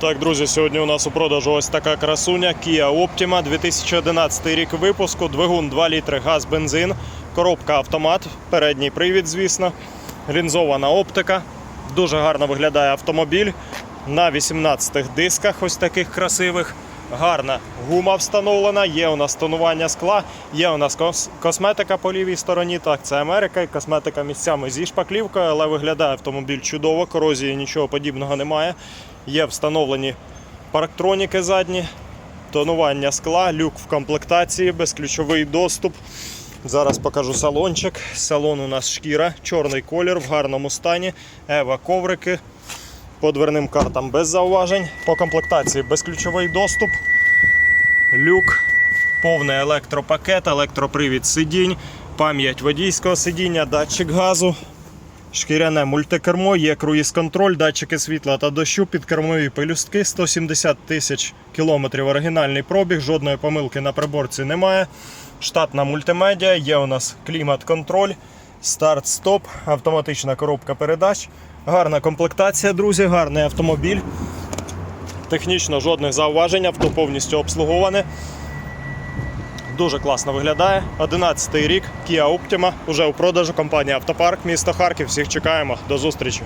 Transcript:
Так, друзі, сьогодні у нас у продажу ось така красуня Kia Optima, 2011 рік випуску, двигун 2 літри газ, бензин, коробка автомат, передній привід, звісно, лінзована оптика. Дуже гарно виглядає автомобіль на 18 дисках, ось таких красивих. Гарна гума встановлена, є у нас тонування скла, є у нас кос- косметика по лівій стороні. Так, це Америка, і косметика місцями зі шпаклівкою, але виглядає автомобіль чудово, корозії нічого подібного немає. Є встановлені парктроніки задні, тонування скла, люк в комплектації, безключовий доступ. Зараз покажу салончик. Салон у нас шкіра, чорний колір в гарному стані, ева коврики. По дверним картам. Без зауважень. По комплектації безключовий доступ, люк, повний електропакет, електропривід сидінь, пам'ять водійського сидіння, датчик газу, шкіряне мультикермо, є круїз-контроль, датчики світла та дощу, підкермові пелюстки, 170 тисяч кілометрів. Оригінальний пробіг, жодної помилки на приборці немає. Штатна мультимедіа, є у нас клімат-контроль, старт-стоп, автоматична коробка передач. Гарна комплектація, друзі, гарний автомобіль. Технічно жодних зауважень, авто повністю обслуговане. Дуже класно виглядає. 11 рік Kia Optima уже у продажу компанія Автопарк, місто Харків. Всіх чекаємо. До зустрічі.